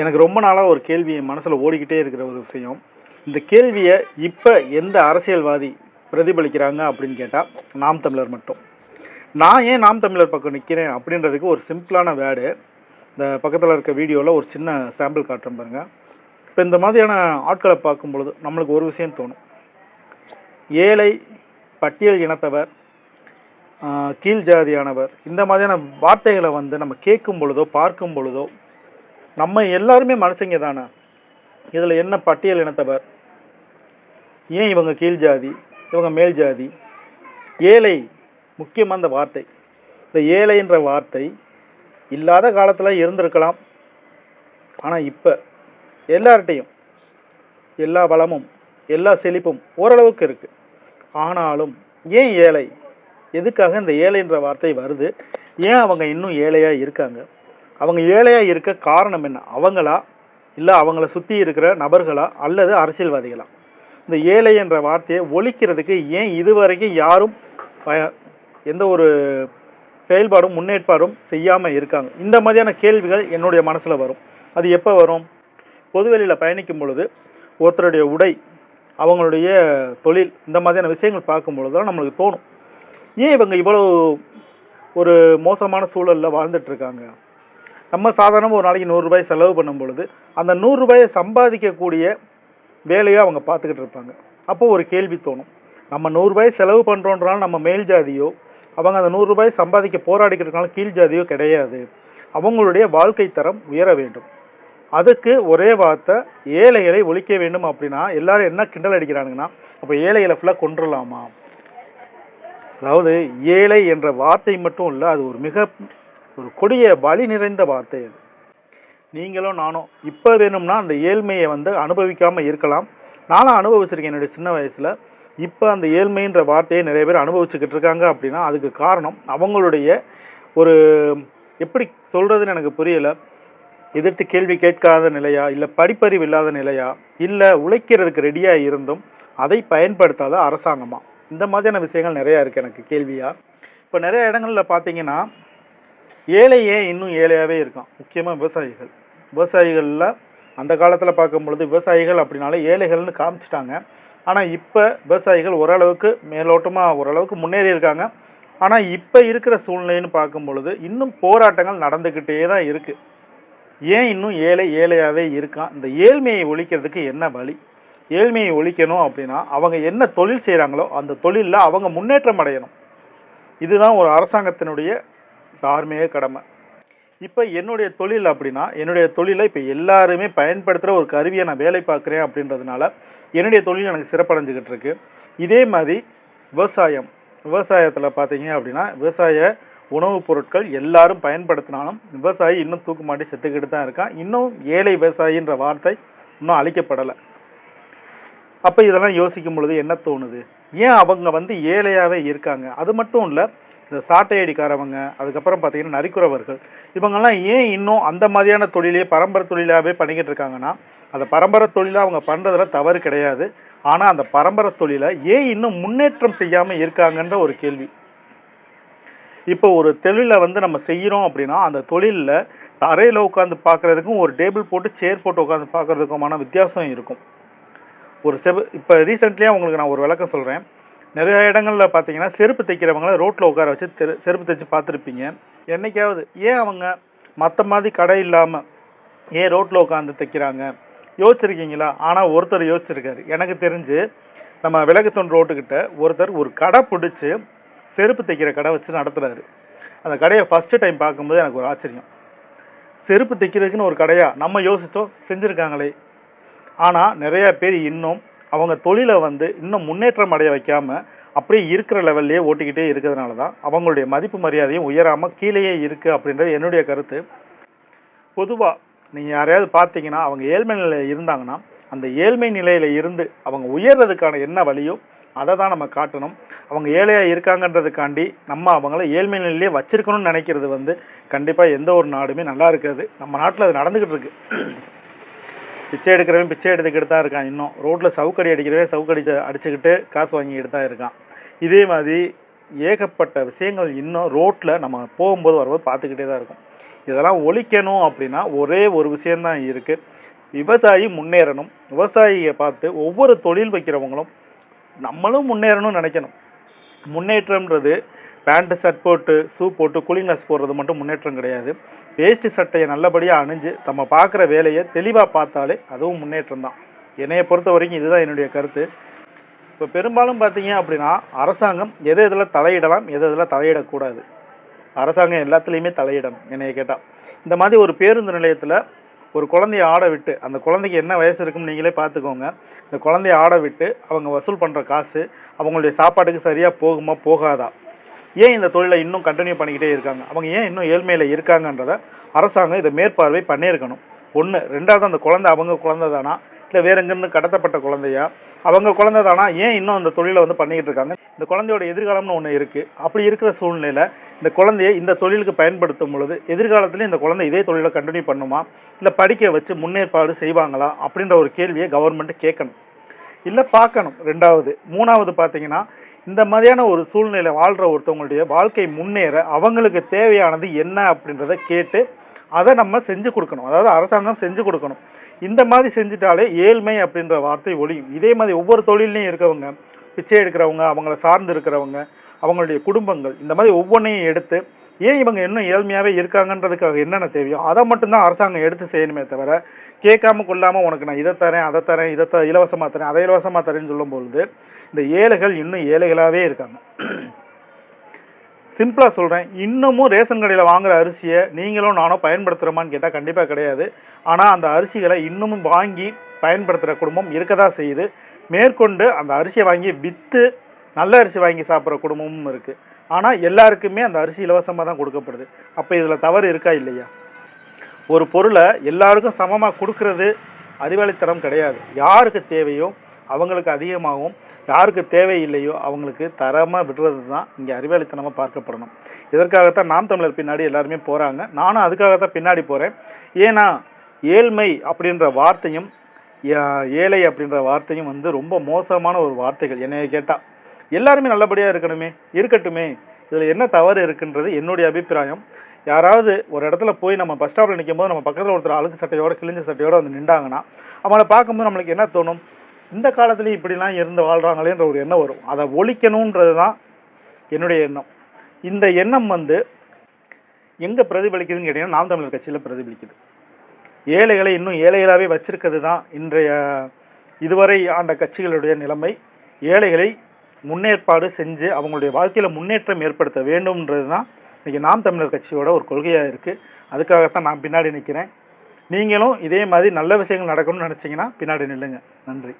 எனக்கு ரொம்ப நாளாக ஒரு கேள்வி என் மனசில் ஓடிக்கிட்டே இருக்கிற ஒரு விஷயம். இந்த கேள்வியை இப்போ எந்த அரசியல்வாதி பிரதிபலிக்கிறாங்க அப்படின்னு கேட்டால் நாம் தமிழர் மட்டும். நான் ஏன் நாம் தமிழர் பக்கம் நிற்கிறேன் அப்படின்றதுக்கு ஒரு சிம்பிளான வேர்டு. இந்த பக்கத்தில் இருக்க வீடியோவில் ஒரு சின்ன சாம்பிள் காட்டுறேன் பாருங்க. இப்போ இந்த மாதிரியான ஆட்களை பார்க்கும் பொழுது நம்மளுக்கு ஒரு விஷயம் தோணும். ஏழை பட்டியல் இனத்தவர் கீழ் ஜாதியானவர் இந்த மாதிரியான வார்த்தைகளை வந்து நம்ம கேட்கும் பொழுதோ பார்க்கும் பொழுதோ நம்ம எல்லாருமே மனுஷங்க தானே. இதில் என்ன பட்டியல் இனத்தவர்? ஏன் இவங்க கீழ் ஜாதி? இவங்க மேல் ஜாதி? ஏழை முக்கியமாக அந்த வார்த்தை. இந்த ஏழைன்ற வார்த்தை இல்லாத காலத்தில் இருந்திருக்கலாம். ஆனால் இப்போ எல்லார்ட்டையும் எல்லா வளமும் எல்லா செழிப்பும் ஓரளவுக்கு இருக்குது ஆனாலும் ஏன் ஏழை? எதுக்காக இந்த ஏழைன்ற வார்த்தை வருது? ஏன் அவங்க இன்னும் ஏழையாக இருக்காங்க? அவங்க ஏழையாக இருக்க காரணம் என்ன? அவங்களா? இல்லை அவங்கள சுற்றி இருக்கிற நபர்களா? அல்லது அரசியல்வாதிகளா? இந்த ஏழை என்ற வார்த்தையை ஒழிக்கிறதுக்கு ஏன் இதுவரைக்கும் யாரும் எந்த ஒரு செயல்பாடும் முன்னேற்பாடும் செய்யாமல் இருக்காங்க? இந்த மாதிரியான கேள்விகள் என்னுடைய மனசில் வரும். அது எப்போ வரும்? பொதுவெளியில் பயணிக்கும் பொழுது ஒருத்தருடைய உடை அவங்களுடைய தொழில் இந்த மாதிரியான விஷயங்கள் பார்க்கும் பொழுது தான் நம்மளுக்கு தோணும். ஏன் இவங்க இவ்வளோ ஒரு மோசமான சூழலில் வாழ்ந்துட்டுருக்காங்க நம்ம சாதாரணமாக ஒரு நாளைக்கு நூறுரூபாய் செலவு பண்ணும் பொழுது அந்த நூறுரூபாயை சம்பாதிக்கக்கூடிய வேலையை அவங்க பார்த்துக்கிட்டு இருப்பாங்க. அப்போ ஒரு கேள்வி தோணும். நம்ம நூறுரூபாய் செலவு பண்ணுறோன்றனால நம்ம மேல் ஜாதியோ அவங்க அந்த நூறுரூபாய் சம்பாதிக்க போராடிக்கிறதுனால கீழ் ஜாதியோ கிடையாது. அவங்களுடைய வாழ்க்கை தரம் உயர வேண்டும். அதுக்கு ஒரே வார்த்தை ஏழைகளை ஒழிக்க வேண்டும் அப்படின்னா எல்லாரும் என்ன கிண்டல் அடிக்கிறானுங்கன்னா அப்போ ஏழைகளை ஃபுல்லாக கொண்டுடலாமா அதாவது ஏழை என்ற வார்த்தை மட்டும் இல்லை அது ஒரு மிக ஒரு கொடிய வழி நிறைந்த வார்த்தை அது. நீங்களும் நானும் இப்போ வேணும்னா அந்த ஏழ்மையை வந்து அனுபவிக்காமல் இருக்கலாம். நானும் அனுபவிச்சிருக்கேன் என்னுடைய சின்ன வயசில். இப்போ அந்த ஏழ்மைன்ற வார்த்தையை நிறைய பேர் அனுபவிச்சுக்கிட்டு இருக்காங்க அப்படின்னா அதுக்கு காரணம் அவங்களுடைய ஒரு எப்படி சொல்கிறதுன்னு எனக்கு புரியலை. எதிர்த்து கேள்வி கேட்காத நிலையா இல்லை படிப்பறிவு இல்லாத நிலையா இல்லை உழைக்கிறதுக்கு ரெடியாக இருந்தும் அதை பயன்படுத்தாத அரசாங்கமாக இந்த மாதிரியான விஷயங்கள் நிறையா இருக்குது எனக்கு கேள்வியாக இப்போ நிறைய இடங்களில் பார்த்தீங்கன்னா ஏழை ஏன் இன்னும் ஏழையாகவே இருக்கான். முக்கியமாக விவசாயிகள். விவசாயிகளில் அந்த காலத்தில் பார்க்கும் பொழுது விவசாயிகள் அப்படின்னாலே ஏழைகள்னு காமிச்சிட்டாங்க. ஆனால் இப்போ விவசாயிகள் ஓரளவுக்கு மேலோட்டமாக ஓரளவுக்கு முன்னேறி இருக்காங்க. ஆனால் இப்போ இருக்கிற சூழ்நிலைன்னு பார்க்கும் பொழுது இன்னும் போராட்டங்கள் நடந்துக்கிட்டே தான் இருக்குது ஏன் இன்னும் ஏழை ஏழையாகவே இருக்கான்? இந்த ஏழ்மையை ஒழிக்கிறதுக்கு என்ன வழி? ஏழ்மையை ஒழிக்கணும் அப்படின்னா அவங்க என்ன தொழில் செய்கிறாங்களோ அந்த தொழிலில் அவங்க முன்னேற்றம் அடையணும். இதுதான் ஒரு அரசாங்கத்தினுடைய தார்மீக கடமை. இப்போ என்னுடைய தொழில் அப்படின்னா என்னுடைய தொழிலை இப்போ எல்லாருமே பயன்படுத்துகிற ஒரு கருவியை நான் வேலை பார்க்குறேன் அப்படின்றதுனால என்னுடைய தொழில் எனக்கு சிறப்படைஞ்சிக்கிட்டு இருக்கு. இதே மாதிரி விவசாயம். விவசாயத்தில் பார்த்தீங்க அப்படின்னா விவசாய உணவுப் பொருட்கள் எல்லாரும் பயன்படுத்தினாலும் விவசாயி இன்னும் தூக்கு மாட்டி செத்துக்கிட்டு தான் இருக்கான். இன்னும் ஏழை விவசாயின்ற வார்த்தை இன்னும் அழிக்கப்படலை. அப்போ இதெல்லாம் யோசிக்கும் பொழுது என்ன தோணுது? ஏன் அவங்க வந்து ஏழையாகவே இருக்காங்க? அது மட்டும் இல்லை இந்த சாட்டை அடிக்காரவங்க அதுக்கப்புறம் பார்த்தீங்கன்னா நரிக்குறவர்கள் இவங்கெல்லாம் ஏன் இன்னும் அந்த மாதிரியான தொழிலே பரம்பரை தொழிலாகவே பண்ணிக்கிட்டு இருக்காங்கன்னா அந்த பரம்பரை தொழிலாக அவங்க பண்ணுறதுல தவறு கிடையாது. ஆனால் அந்த பரம்பரை தொழிலை ஏன் இன்னும் முன்னேற்றம் செய்யாமல் இருக்காங்கன்ற ஒரு கேள்வி. இப்போ ஒரு தொழிலை வந்து நம்ம செய்கிறோம் அப்படின்னா அந்த தொழிலில் தரையில் உட்காந்து பார்க்குறதுக்கும் ஒரு டேபிள் போட்டு சேர் போட்டு உட்காந்து பார்க்குறதுக்குமான வித்தியாசம் இருக்கும். ஒரு செவ இப்போ ரீசெண்ட்லியாக உங்களுக்கு நான் ஒரு விளக்கம் சொல்கிறேன் நிறைய இடங்களில் பார்த்தீங்கன்னா செருப்பு தைக்கிறவங்கள ரோட்டில் உட்கார வச்சு தெரு செருப்பு தைச்சு பார்த்துருப்பீங்க. என்னைக்காவது ஏன் அவங்க மற்ற மாதிரி கடை இல்லாமல் ஏன் ரோட்டில் உட்காந்து தைக்கிறாங்க? யோசிச்சிருக்கீங்களா? ஆனால் ஒருத்தர் யோசிச்சிருக்காரு. எனக்கு தெரிஞ்சு நம்ம விளக்குத்தொன் ரோட்டுக்கிட்ட ஒருத்தர் ஒரு கடை பிடிச்சி செருப்பு தைக்கிற கடை வச்சு நடத்துகிறாரு அந்த கடையை ஃபஸ்ட்டு டைம் பார்க்கும்போது எனக்கு ஒரு ஆச்சரியம். செருப்பு தைக்கிறதுக்குன்னு ஒரு கடையாக நம்ம யோசித்தோம் செஞ்சுருக்காங்களே. ஆனால் நிறையா பேர் இன்னும் அவங்க தொழிலை வந்து இன்னும் முன்னேற்றம் அடைய வைக்காமல் அப்படியே இருக்கிற லெவல்லையே ஓட்டிக்கிட்டே இருக்கிறதுனால தான் அவங்களுடைய மதிப்பு மரியாதையும் உயராமல் கீழேயே இருக்குது அப்படின்றது என்னுடைய கருத்து. பொதுவாக நீங்கள் யாரையாவது பார்த்தீங்கன்னா அவங்க ஏழ்மை நிலையில் இருந்தாங்கன்னா அந்த ஏழ்மை நிலையில் இருந்து அவங்க உயர்றதுக்கான என்ன வழியோ அதை தான் நம்ம காட்டணும். அவங்க ஏழையாக இருக்காங்கன்றதுக்காண்டி நம்ம அவங்கள ஏழ்மை நிலையிலே வச்சுருக்கணும்னு நினைக்கிறது வந்து கண்டிப்பாக எந்த ஒரு நாடுமே நல்லா இருக்காது. நம்ம நாட்டில் அது நடந்துக்கிட்டு இருக்குது பிச்சை எடுக்கிறவன் பிச்சை எடுத்துக்கிட்டு தான் இருக்கான் இன்னும். ரோட்டில் சவுக்கடி அடிக்கிறவன் சவுக்கடி அடிச்சுக்கிட்டு காசு வாங்கிக்கிட்டு தான் இருக்கான். இதே மாதிரி ஏகப்பட்ட விஷயங்கள் இன்னும் ரோட்டில் நம்ம போகும்போது வரும்போது பார்த்துக்கிட்டே தான் இருக்கும். இதெல்லாம் ஒழிக்கணும் அப்படின்னா ஒரே ஒரு விஷயந்தான் இருக்குது விவசாயி முன்னேறணும். விவசாயியை பார்த்து ஒவ்வொரு தொழில் வைக்கிறவங்களும் நம்மளும் முன்னேறணும்னு நினைக்கணும். முன்னேற்றம்ன்றது பேண்ட்டு ஷர்ட் போட்டு ஷூ போட்டு கூலிங் கிளாஸ் போடுறது மட்டும் முன்னேற்றம் கிடையாது. வேஷ்டி சட்டையை நல்லபடியாக அணிஞ்சு நம்ம பார்க்குற வேலையை தெளிவாக பார்த்தாலே அதுவும் முன்னேற்றம் தான் என்னையை பொறுத்த வரைக்கும் இதுதான் என்னுடைய கருத்து. இப்போ பெரும்பாலும் பார்த்தீங்க அப்படின்னா அரசாங்கம் எது எதில் தலையிடலாம் எது எதில் தலையிடக்கூடாது. அரசாங்கம் எல்லாத்துலேயுமே தலையிடணும் என்னைய கேட்டால் இந்த மாதிரி ஒரு பேருந்து நிலையத்தில் ஒரு குழந்தைய ஆட விட்டு அந்த குழந்தைக்கு என்ன வயசு இருக்குன்னு நீங்களே பார்த்துக்கோங்க. இந்த குழந்தைய ஆட விட்டு அவங்க வசூல் பண்ணுற காசு அவங்களுடைய சாப்பாட்டுக்கு சரியாக போகுமா போகாதா? ஏன் இந்த தொழிலை இன்னும் கண்டினியூ பண்ணிக்கிட்டே இருக்காங்க? அவங்க ஏன் இன்னும் ஏழ்மையில் இருக்காங்கன்றத அரசாங்கம் இதை மேற்பார்வை பண்ணியிருக்கணும். ஒன்று ரெண்டாவது அந்த குழந்தை அவங்க குழந்தை தானா இல்லை வேற எங்கேருந்து கடத்தப்பட்ட குழந்தையா? அவங்க குழந்தை தானா ஏன் இன்னும் அந்த தொழிலை வந்து பண்ணிக்கிட்டு இருக்காங்க? இந்த குழந்தையோட எதிர்காலம்னு ஒன்று இருக்குது அப்படி இருக்கிற சூழ்நிலையில் இந்த குழந்தையை இந்த தொழிலுக்கு பயன்படுத்தும் பொழுது எதிர்காலத்தில் இந்த குழந்தை இதே தொழிலை கண்டினியூ பண்ணுமா? இல்லை படிக்க வச்சு முன்னேற்பாடு செய்வாங்களா? அப்படின்ற ஒரு கேள்வியை கவர்மெண்ட் கேட்கணும். இல்லை பார்க்கணும். ரெண்டாவது. மூணாவது பார்த்தீங்கன்னா இந்த மாதிரியான ஒரு சூழ்நிலை வாழ்கிற ஒருத்தவங்களுடைய வாழ்க்கை முன்னேற அவங்களுக்கு தேவையானது என்ன அப்படின்றத கேட்டு அதை நம்ம செஞ்சு கொடுக்கணும். அதாவது அரசாங்கம் செஞ்சு கொடுக்கணும். இந்த மாதிரி செஞ்சுட்டாலே ஏழ்மை அப்படின்ற வார்த்தை ஒழியும் இதே மாதிரி ஒவ்வொரு தொழிலையும் இருக்கவங்க பிச்சை எடுக்கிறவங்க அவங்கள சார்ந்து இருக்கிறவங்க அவங்களுடைய குடும்பங்கள் இந்த மாதிரி ஒவ்வொன்றையும் எடுத்து ஏன் இவங்க இன்னும் ஏழ்மையாகவே இருக்காங்கன்றதுக்காக என்னென்ன தேவையோ அதை மட்டும்தான் அரசாங்கம் எடுத்து செய்யணுமே தவிர கேட்காம கொள்ளாமல் உனக்கு நான் இதை தரேன் அதை தரேன் இதை த இலவசமாக தரேன் அதை இலவசமாக தரேன்னு சொல்லும் பொழுது இந்த ஏழைகள் இன்னும் ஏழைகளாகவே இருக்காங்க. சிம்பிளாக சொல்கிறேன் இன்னமும் ரேஷன் கடையில் வாங்குகிற அரிசியை நீங்களும் நானும் பயன்படுத்துகிறோமான்னு கேட்டால் கண்டிப்பாக கிடையாது. ஆனால் அந்த அரிசிகளை இன்னமும் வாங்கி பயன்படுத்துகிற குடும்பம் இருக்க தான் செய்யுது. மேற்கொண்டு அந்த அரிசியை வாங்கி விற்று நல்ல அரிசி வாங்கி சாப்பிட்ற குடும்பமும் இருக்குது ஆனால் எல்லாருக்குமே அந்த அரிசி இலவசமாக தான் கொடுக்கப்படுது. அப்போ இதில் தவறு இருக்கா இல்லையா? ஒரு பொருளை எல்லாருக்கும் சமமாக கொடுக்கறது அறிவாளித்தனம் கிடையாது. யாருக்கு தேவையோ அவங்களுக்கு அதிகமாகவும் யாருக்கு தேவையில்லையோ அவங்களுக்கு தரமாக விடுறது தான் இங்கே அறிவாளித்தனமாக பார்க்கப்படணும். இதற்காகத்தான் நாம் தமிழர் பின்னாடி எல்லாருமே போகிறாங்க நானும் அதுக்காகத்தான் பின்னாடி போகிறேன் ஏன்னா ஏழ்மை அப்படின்ற வார்த்தையும் ஏழை அப்படின்ற வார்த்தையும் வந்து ரொம்ப மோசமான ஒரு வார்த்தைகள். என்னைய கேட்டால் எல்லாருமே நல்லபடியாக இருக்கணுமே இருக்கட்டுமே. இதில் என்ன தவறு இருக்குன்றது என்னுடைய அபிப்பிராயம். யாராவது ஒரு இடத்துல போய் நம்ம பஸ் ஸ்டாப்பில் நிற்கும் போது நம்ம பக்கத்தில் ஒருத்தர் அழுக்கு சட்டையோட கிழிஞ்ச சட்டையோட வந்து நின்றாங்கன்னா அவங்கள பார்க்கும்போது நம்மளுக்கு என்ன தோணும்? இந்த காலத்துலேயும் இப்படிலாம் இருந்து வாழ்கிறாங்களேன்ற ஒரு எண்ணம் வரும். அதை ஒழிக்கணுன்றது தான் என்னுடைய எண்ணம். இந்த எண்ணம் வந்து எங்கே பிரதிபலிக்குதுன்னு கேட்டிங்கன்னா நாம் தமிழர் கட்சியில் பிரதிபலிக்குது. ஏழைகளை இன்னும் ஏழைகளாகவே வச்சிருக்கிறது தான் இன்றைய இதுவரை ஆண்ட கட்சிகளுடைய நிலைமை. ஏழைகளை முன்னேற்பாடு செஞ்சு அவங்களுடைய வாழ்க்கையில் முன்னேற்றம் ஏற்படுத்த வேண்டும்ன்றது தான் இன்றைக்கி நாம் தமிழர் கட்சியோட ஒரு கொள்கையாக இருக்குது அதுக்காகத்தான் நான் பின்னாடி நிற்கிறேன் நீங்களும் இதே மாதிரி நல்ல விஷயங்கள் நடக்கணும்னு நினச்சிங்கன்னா பின்னாடி நில்லுங்க. நன்றி.